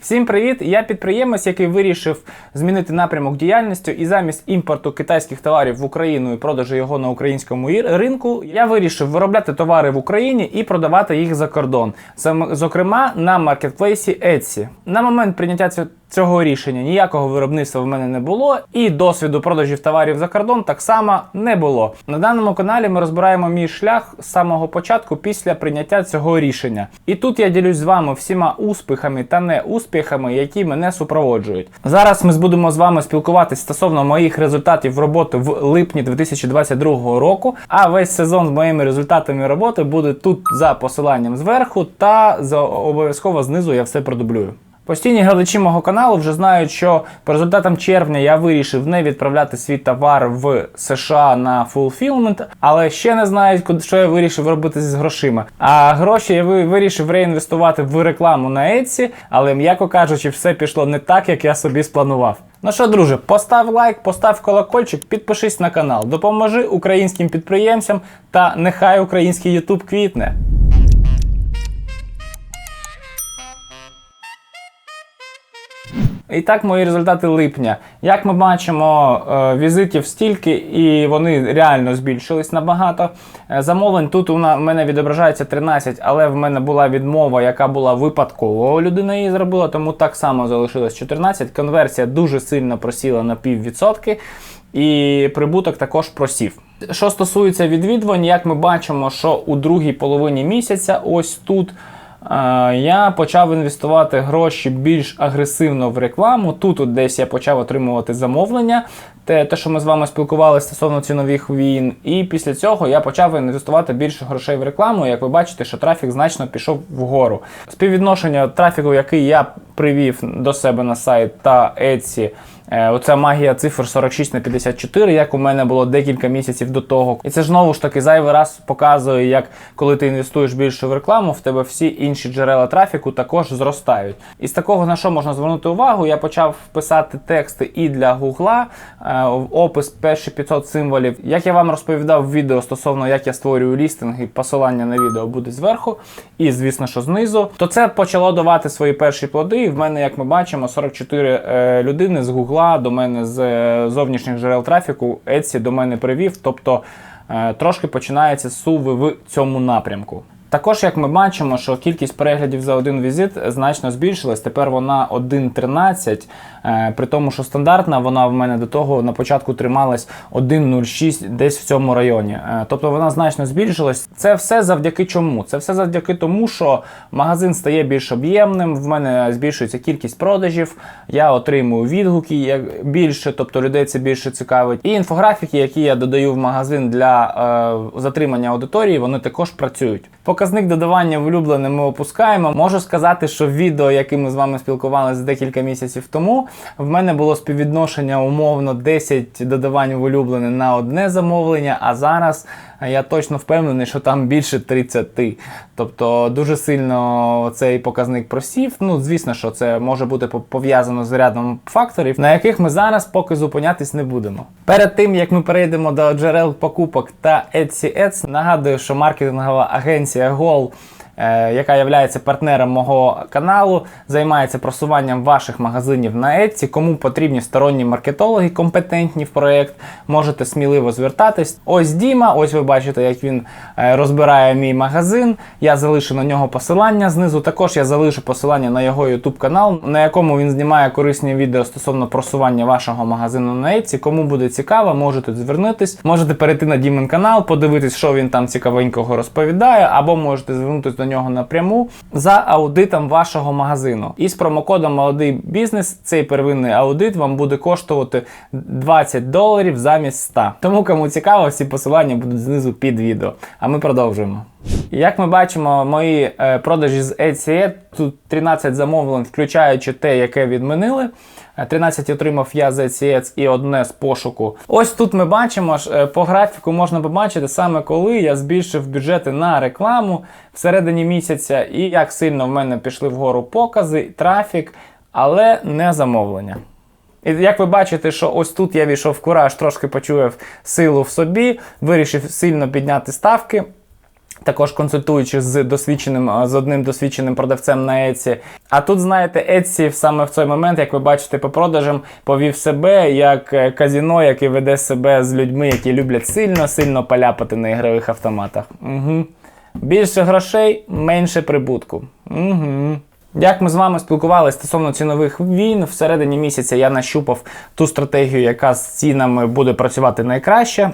Всім привіт! Я підприємець, який вирішив змінити напрямок діяльності і замість імпорту китайських товарів в Україну і продажу його на українському ринку, я вирішив виробляти товари в Україні і продавати їх за кордон, зокрема на маркетплейсі Etsy. На момент прийняття цього рішення ніякого виробництва в мене не було, і досвіду продажів товарів за кордон так само не було. На даному каналі ми розбираємо мій шлях з самого початку після прийняття цього рішення. І тут я ділюсь з вами всіма успіхами та неуспіхами, які мене супроводжують. Зараз ми будемо з вами спілкуватись стосовно моїх результатів роботи в липні 2022 року. А весь сезон з моїми результатами роботи буде тут за посиланням зверху, та обов'язково знизу я все продублюю. Постійні глядачі мого каналу вже знають, що по результатам червня я вирішив не відправляти свій товар в США на fulfillment, але ще не знають, що я вирішив робити з грошима. А гроші я вирішив реінвестувати в рекламу на Etsy, але м'яко кажучи, все пішло не так, як я собі спланував. Ну що, друже, постав лайк, постав колокольчик, підпишись на канал, допоможи українським підприємцям та нехай український YouTube квітне. І так, мої результати липня. Як ми бачимо, е, візитів стільки, і вони реально збільшились набагато. Е, Замовлень тут у мене відображається 13, але в мене була відмова, яка була випадково. Людина її зробила, тому так само залишилось 14. Конверсія дуже сильно просіла на піввідсотки, і прибуток також просів. Що стосується відвідувань, як ми бачимо, що у другій половині місяця, ось тут. Я почав інвестувати гроші більш агресивно в рекламу. Тут от десь я почав отримувати замовлення, те, те, що ми з вами спілкувалися стосовно цінових війн. І після цього я почав інвестувати більше грошей в рекламу. Як ви бачите, що трафік значно пішов вгору. Співвідношення трафіку, який я привів до себе на сайт та Etsy, Е, Оця магія цифр 46 на 54, як у мене було декілька місяців до того. І це ж знову ж таки зайвий раз показує, як коли ти інвестуєш більше в рекламу, в тебе всі інші джерела трафіку також зростають. І з такого на що можна звернути увагу, я почав писати тексти і для Гугла, е, в опис перші 500 символів. Як я вам розповідав в відео стосовно як я створюю лістинги, посилання на відео буде зверху, і звісно, що знизу, то це почало давати свої перші плоди. І в мене, як ми бачимо, 44 е, людини з Гугла до мене з е, зовнішніх джерел трафіку, Etsy до мене привів. Тобто е, трошки починається суви в цьому напрямку. Також, як ми бачимо, що кількість переглядів за один візит значно збільшилась. Тепер вона 1.13, е, при тому, що стандартна вона в мене до того на початку трималась 1.06 десь в цьому районі. Е, Тобто вона значно збільшилась. Це все завдяки чому? Це все завдяки тому, що магазин стає більш об'ємним, в мене збільшується кількість продажів, я отримую відгуки як більше, тобто людей це більше цікавить. І інфографіки, які я додаю в магазин для е, затримання аудиторії, вони також працюють. Показник додавання в улюблене ми опускаємо. Можу сказати, що відео, яке ми з вами спілкувалися декілька місяців тому, в мене було співвідношення умовно 10 додавань в улюблене на одне замовлення, а зараз я точно впевнений, що там більше 30. Тобто дуже сильно цей показник просів. Ну, звісно, що це може бути по- пов'язано з рядом факторів, на яких ми зараз поки зупинятись не будемо. Перед тим як ми перейдемо до джерел покупок та Etsy Ads, нагадую, що маркетингова агенція Gol е, яка є партнером мого каналу, займається просуванням ваших магазинів на Etsy. Кому потрібні сторонні маркетологи, компетентні в проєкт, можете сміливо звертатись. Ось Діма, ось ви бачите, як він е, розбирає мій магазин. Я залишу на нього посилання знизу. Також я залишу посилання на його YouTube канал, на якому він знімає корисні відео стосовно просування вашого магазину на Etsy. Кому буде цікаво, можете звернутись. Можете перейти на Дімин канал, подивитись, що він там цікавенького розповідає, або можете звернутися до нього напряму за аудитом вашого магазину. І з промокодом Молодий бізнес цей первинний аудит вам буде коштувати 20 доларів замість 100. Тому кому цікаво, всі посилання будуть знизу під відео. А ми продовжуємо. Як ми бачимо, мої е, продажі з Etsy, тут 13 замовлень, включаючи те, яке відмінили. Е, 13 отримав я з Etsy і одне з пошуку. Ось тут ми бачимо, е, по графіку можна побачити саме коли я збільшив бюджети на рекламу всередині місяця, і як сильно в мене пішли вгору покази, трафік, але не замовлення. І як ви бачите, що ось тут я війшов в кураж, трошки почув силу в собі, вирішив сильно підняти ставки. Також консультуючи з досвідченим з одним досвідченим продавцем на Etsy. А тут, знаєте, Etsy саме в цей момент, як ви бачите по продажам, повів себе як е, казіно, яке веде себе з людьми, які люблять сильно сильно поляпати на ігрових автоматах. Угу. Більше грошей, менше прибутку. Угу. Як ми з вами спілкувалися стосовно цінових війн, всередині місяця я нащупав ту стратегію, яка з цінами буде працювати найкраще.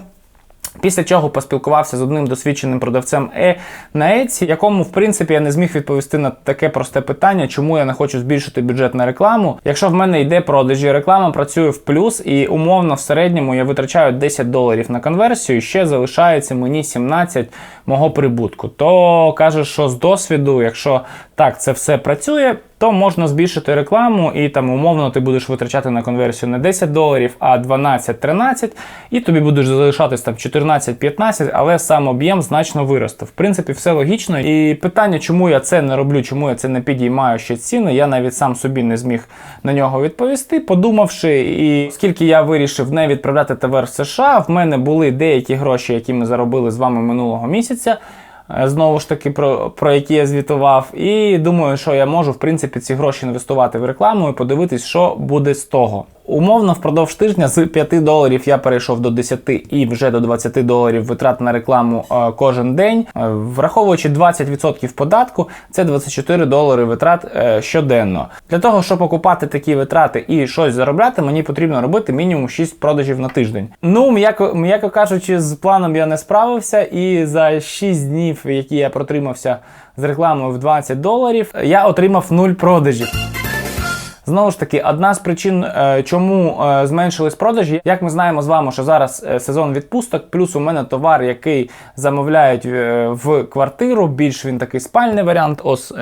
Після чого поспілкувався з одним досвідченим продавцем е на Еці, якому, в принципі, я не зміг відповісти на таке просте питання, чому я не хочу збільшити бюджет на рекламу. Якщо в мене йде продажі, реклама працює в плюс, і умовно в середньому я витрачаю 10 доларів на конверсію, ще залишається мені 17 мого прибутку. То каже, що з досвіду, якщо так це все працює, то можна збільшити рекламу, і там умовно ти будеш витрачати на конверсію не 10 доларів, а 12-13, і тобі будеш залишатись там 14-15, але сам об'єм значно виросте. В принципі, все логічно. І питання, чому я це не роблю, чому я це не підіймаю ще ціни, я навіть сам собі не зміг на нього відповісти, подумавши, і оскільки я вирішив не відправляти товар в США, в мене були деякі гроші, які ми заробили з вами минулого місяця. Е, Знову ж таки, про, про які я звітував, і думаю, що я можу в принципі ці гроші інвестувати в рекламу і подивитись, що буде з того. Умовно, впродовж тижня з 5 доларів я перейшов до 10 і вже до 20 доларів витрат на рекламу е, кожен день. Е, враховуючи 20% податку, це 24 долари витрат е, щоденно. Для того, щоб окупати такі витрати і щось заробляти, мені потрібно робити мінімум 6 продажів на тиждень. Ну, м'яко, м'яко кажучи, з планом я не справився, і за 6 днів, які я протримався з рекламою в 20 доларів, я отримав 0 продажів. Знову ж таки, одна з причин, е, чому е, зменшились продажі, як ми знаємо з вами, що зараз е, сезон відпусток, плюс у мене товар, який замовляють в квартиру. Більш він такий спальний варіант. Ось,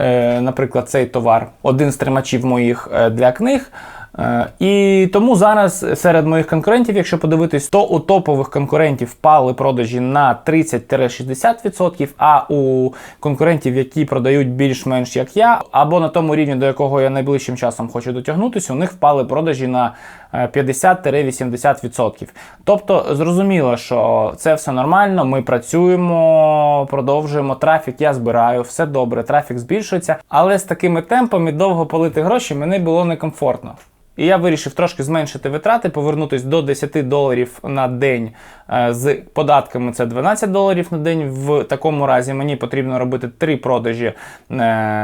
наприклад, цей товар, один з тримачів моїх для книг. Е, І тому зараз серед моїх конкурентів, якщо подивитись, то у топових конкурентів впали продажі на 30-60%, а у конкурентів, які продають більш-менш як я, або на тому рівні, до якого я найближчим часом хочу дотягнутися, у них впали продажі на е, 50-80%. Тобто зрозуміло, що це все нормально, ми працюємо, продовжуємо трафік, я збираю, все добре, трафік збільшується, але з такими темпами довго полити гроші мені було некомфортно. І я вирішив трошки зменшити витрати, повернутися до 10 доларів на день е, з податками. Це 12 доларів на день. В такому разі мені потрібно робити 3 продажі е,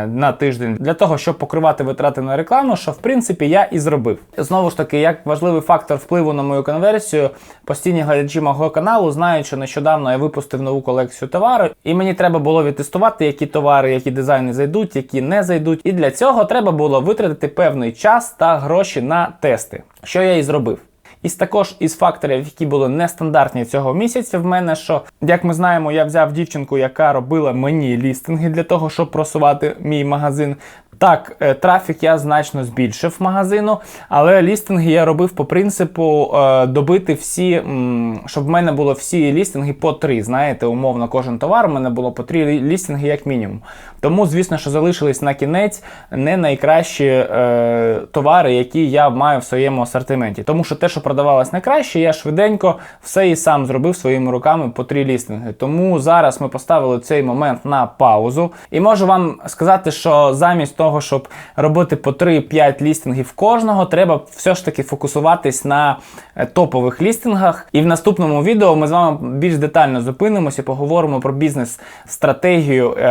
на тиждень для того, щоб покривати витрати на рекламу, що в принципі я і зробив. Знову ж таки, як важливий фактор впливу на мою конверсію, постійні глядачі мого каналу знають, що нещодавно я випустив нову колекцію товару, і мені треба було відтестувати, які товари, які дизайни зайдуть, які не зайдуть. І для цього треба було витратити певний час та гроші на тести, що я і зробив. Із також із факторів, які були нестандартні цього місяця, в мене що, як ми знаємо, я взяв дівчинку, яка робила мені лістинги для того, щоб просувати мій магазин. Так, е, трафік я значно збільшив магазину, але лістинги я робив по принципу е, добити всі, щоб в мене було всі лістинги по три. Знаєте, умовно, кожен товар у мене було по три лістинги як мінімум. Тому, звісно, що залишились на кінець не найкращі е, товари, які я маю в своєму асортименті. Тому що те, що продавалось найкраще, я швиденько все і сам зробив своїми руками по три лістинги. Тому зараз ми поставили цей момент на паузу. І можу вам сказати, що замість того, щоб робити по 3-5 лістингів кожного, треба все ж таки фокусуватись на е, топових лістингах. І в наступному відео ми з вами більш детально зупинимося поговоримо про бізнес-стратегію е,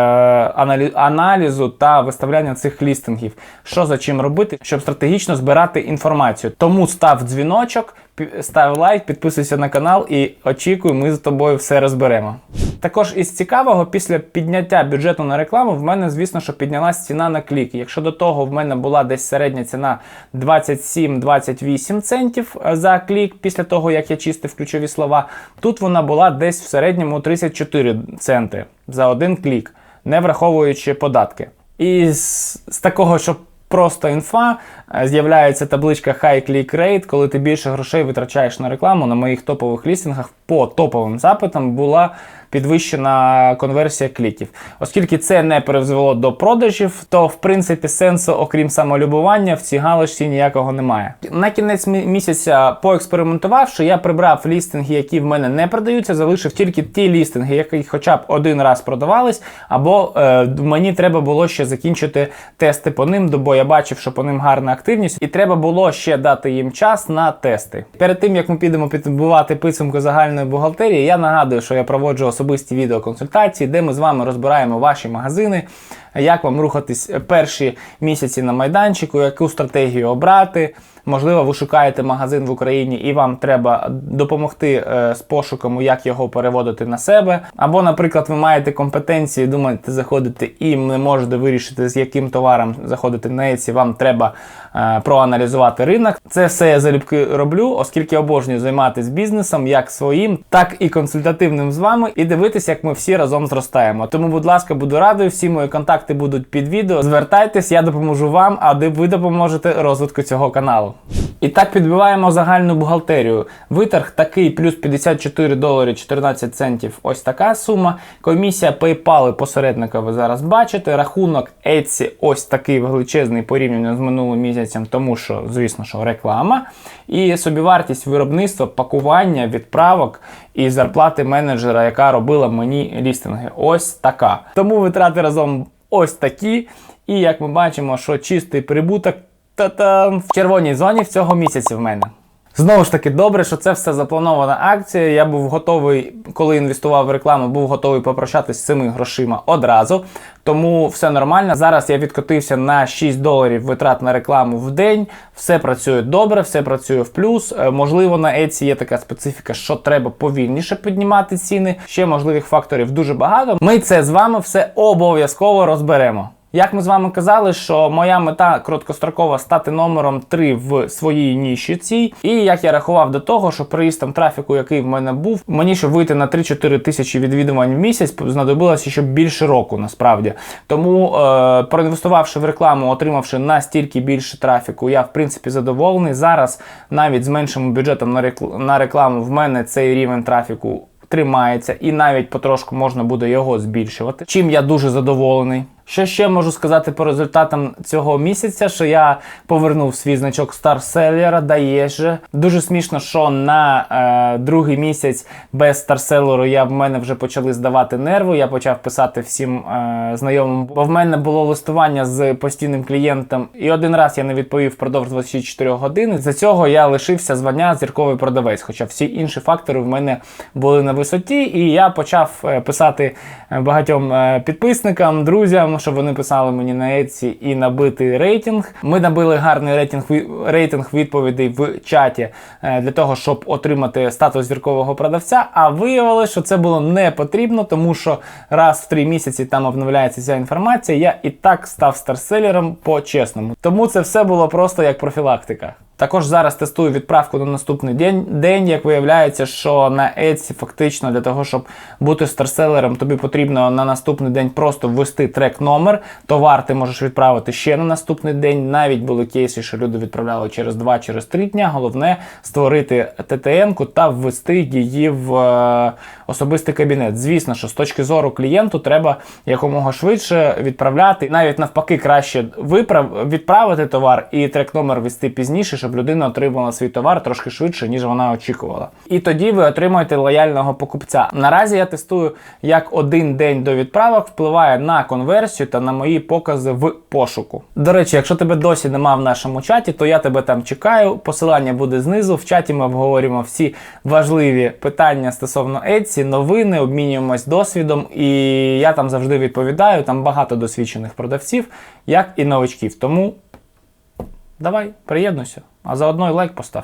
аналізу та виставляння цих лістингів. Що за чим робити, щоб стратегічно збирати інформацію. Тому став дзвіночок, пі- став лайк, підписуйся на канал і очікуй, ми з тобою все розберемо. Також із цікавого, після підняття бюджету на рекламу, в мене, звісно, що піднялась ціна на клік. Якщо до того в мене була десь середня ціна 27-28 центів е, за клік, після того як я чистив ключові слова, тут вона була десь в середньому 34 центи за один клік, не враховуючи податки. І з, з такого, щоб просто інфа, е, з'являється табличка High Click Rate, коли ти більше грошей витрачаєш на рекламу. На моїх топових лістингах по топовим запитам була підвищена конверсія кліків. Оскільки це не призвело до продажів, то в принципі сенсу, окрім самолюбування, в цій галочці ніякого немає. На кінець місяця, поекспериментувавши, я прибрав лістинги, які в мене не продаються, залишив тільки ті лістинги, які хоча б один раз продавались, або е, мені треба було ще закінчити тести по ним, бо я бачив, що по ним гарна активність, і треба було ще дати їм час на тести. Перед тим як ми підемо підбивати підсумки загальної бухгалтерії, я нагадую, що я проводжу особисті відеоконсультації, де ми з вами розбираємо ваші магазини, як вам рухатись перші місяці на майданчику, яку стратегію обрати. Можливо, ви шукаєте магазин в Україні і вам треба допомогти е, з пошуком, як його переводити на себе. Або, наприклад, ви маєте компетенції, думаєте заходити і не можете вирішити, з яким товаром заходити на Etsy, вам треба е, проаналізувати ринок. Це все я залюбки роблю, оскільки обожнюю займатися бізнесом як своїм, так і консультативним з вами, і дивитися, як ми всі разом зростаємо. Тому, будь ласка, буду радий. Всі мої контакти будуть під відео. Звертайтесь, я допоможу вам, а ви допоможете розвитку цього каналу. І так підбиваємо загальну бухгалтерію. Виторг такий плюс 54 долари 14 центів. Ось така сума. Комісія PayPal і посередника ви зараз бачите. Рахунок Etsy ось такий величезний порівняно з минулим місяцем, тому що, звісно, що реклама. І собівартість виробництва, пакування, відправок і зарплати менеджера, яка робила мені лістинги. Ось така. Тому витрати разом ось такі. І як ми бачимо, що чистий прибуток та-там в червоній зоні в цього місяці в мене. Знову ж таки, добре, що це все запланована акція. Я був готовий, коли інвестував в рекламу, був готовий попрощатися з цими грошима одразу. Тому все нормально. Зараз я відкотився на 6 доларів витрат на рекламу в день. Все працює добре, все працює в плюс. Е, Можливо, на Etsy є така специфіка, що треба повільніше піднімати ціни. Ще можливих факторів дуже багато. Ми це з вами все обов'язково розберемо. Як ми з вами казали, що моя мета короткострокова стати номером 3 в своїй ніші цій. І як я рахував до того, що приїздом трафіку, який в мене був, мені щоб вийти на 3-4 тисячі відвідувань в місяць, знадобилося ще більше року насправді. Тому, е, проінвестувавши в рекламу, отримавши настільки більше трафіку, я в принципі задоволений. Зараз навіть з меншим бюджетом на рекл- на рекламу в мене цей рівень трафіку тримається, і навіть потрошку можна буде його збільшувати. Чим я дуже задоволений. Що ще можу сказати по результатам цього місяця, що я повернув свій значок старселера, дає же. Дуже смішно, що на е, другий місяць без старселеру я в мене вже почали здавати нерви. Я почав писати всім е, знайомим, бо в мене було листування з постійним клієнтом, і один раз я не відповів впродовж 24 годин. За цього я лишився звання зірковий продавець. Хоча всі інші фактори в мене були на висоті, і я почав е, писати е, багатьом е, підписникам, друзям, щоб вони писали мені на Etsy і набити рейтинг. Ми набили гарний рейтинг рейтинг відповідей в чаті е, для того, щоб отримати статус зіркового продавця. А виявилося, що це було не потрібно, тому що раз в три місяці там обновляється ця інформація. Я і так став старселером по-чесному. Тому це все було просто як профілактика. Також зараз тестую відправку на наступний день. День, як виявляється, що на Etsy фактично для того, щоб бути старселером, тобі потрібно на наступний день просто ввести трек номер. Товар ти можеш відправити ще на наступний день. Навіть були кейси, що люди відправляли через 2 через 3 дня. Головне створити ТТН-ку та ввести її в е, особистий кабінет. Звісно, що з точки зору клієнту треба якомога швидше відправляти. Навіть навпаки, краще виправ... відправити товар і трек номер ввести пізніше, щоб людина отримала свій товар трошки швидше, ніж вона очікувала. І тоді ви отримаєте лояльного покупця. Наразі я тестую, як один день до відправок впливає на конверсію та на мої покази в пошуку. До речі, якщо тебе досі нема в нашому чаті, то я тебе там чекаю. Посилання буде знизу. В чаті ми обговорюємо всі важливі питання стосовно Etsy, новини, обмінюємось досвідом, і я там завжди відповідаю. Там багато досвідчених продавців, як і новачків. Тому давай, приєднуйся, а заодно і лайк постав.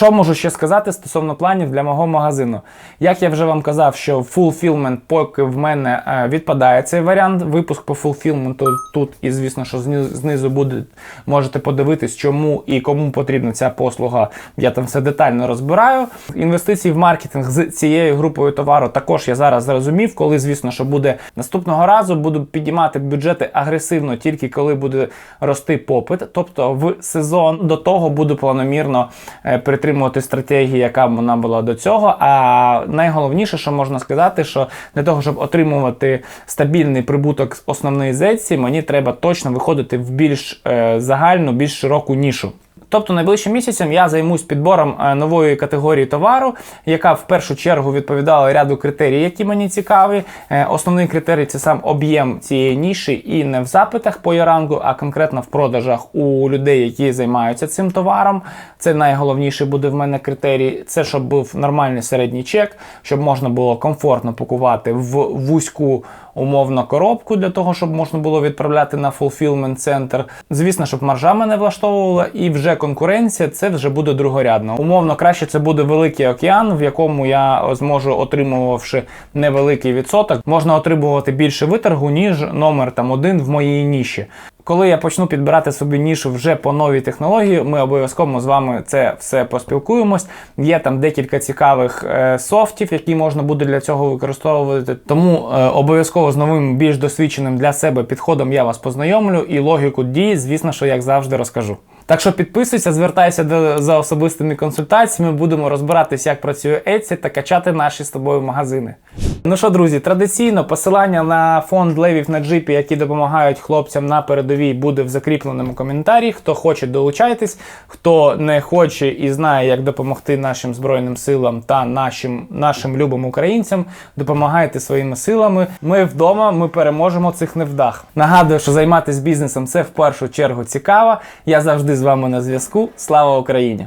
Що можу ще сказати стосовно планів для мого магазину? Як я вже вам казав, що fulfillment поки в мене е, відпадає цей варіант. Випуск по fulfillment тут, і звісно, що зни- знизу буде, можете подивитись, чому і кому потрібна ця послуга. Я там все детально розбираю. Інвестиції в маркетинг з цією групою товару також я зараз зрозумів, коли, звісно, що буде наступного разу, буду підіймати бюджети агресивно тільки коли буде рости попит. Тобто в сезон до того буду планомірно е, підтримувати стратегію, яка вона була до цього. А найголовніше, що можна сказати, що для того, щоб отримувати стабільний прибуток з основної зетці, мені треба точно виходити в більш е, загальну, більш широку нішу. Тобто найближчим місяцем я займусь підбором е, нової категорії товару, яка в першу чергу відповідала ряду критерій, які мені цікаві. Е, Основний критерій це сам об'єм цієї ніші і не в запитах по ярангу, а конкретно в продажах у людей, які займаються цим товаром. Це найголовніший буде в мене критерій. Це щоб був нормальний середній чек, щоб можна було комфортно пакувати в вузьку умовно коробку для того, щоб можна було відправляти на fulfillment центр. Звісно, щоб маржа мене влаштовувала, і вже конкуренція це вже буде другорядно. Умовно, краще це буде великий океан, в якому я зможу, отримувавши невеликий відсоток, можна отримувати більше виторгу, ніж номер там один в моїй ніші. Коли я почну підбирати собі нішу вже по новій технології, ми обов'язково з вами це все поспілкуємось. Є там декілька цікавих е, софтів, які можна буде для цього використовувати. Тому е, обов'язково з новим більш досвідченим для себе підходом я вас познайомлю і логіку дій, звісно, що як завжди розкажу. Так що підписуйся, звертайся до, за особистими консультаціями. Будемо розбиратися, як працює Etsy та качати наші з тобою магазини. Ну що, друзі, традиційно посилання на фонд левів на джипі, які допомагають хлопцям на передовій, буде в закріпленому коментарі. Хто хоче, долучайтесь, хто не хоче і знає, як допомогти нашим збройним силам та нашим, нашим любим українцям, допомагайте своїми силами. Ми вдома, ми переможемо цих невдах. Нагадую, що займатися бізнесом це в першу чергу цікаво. Я завжди з вами на зв'язку. Слава Україні!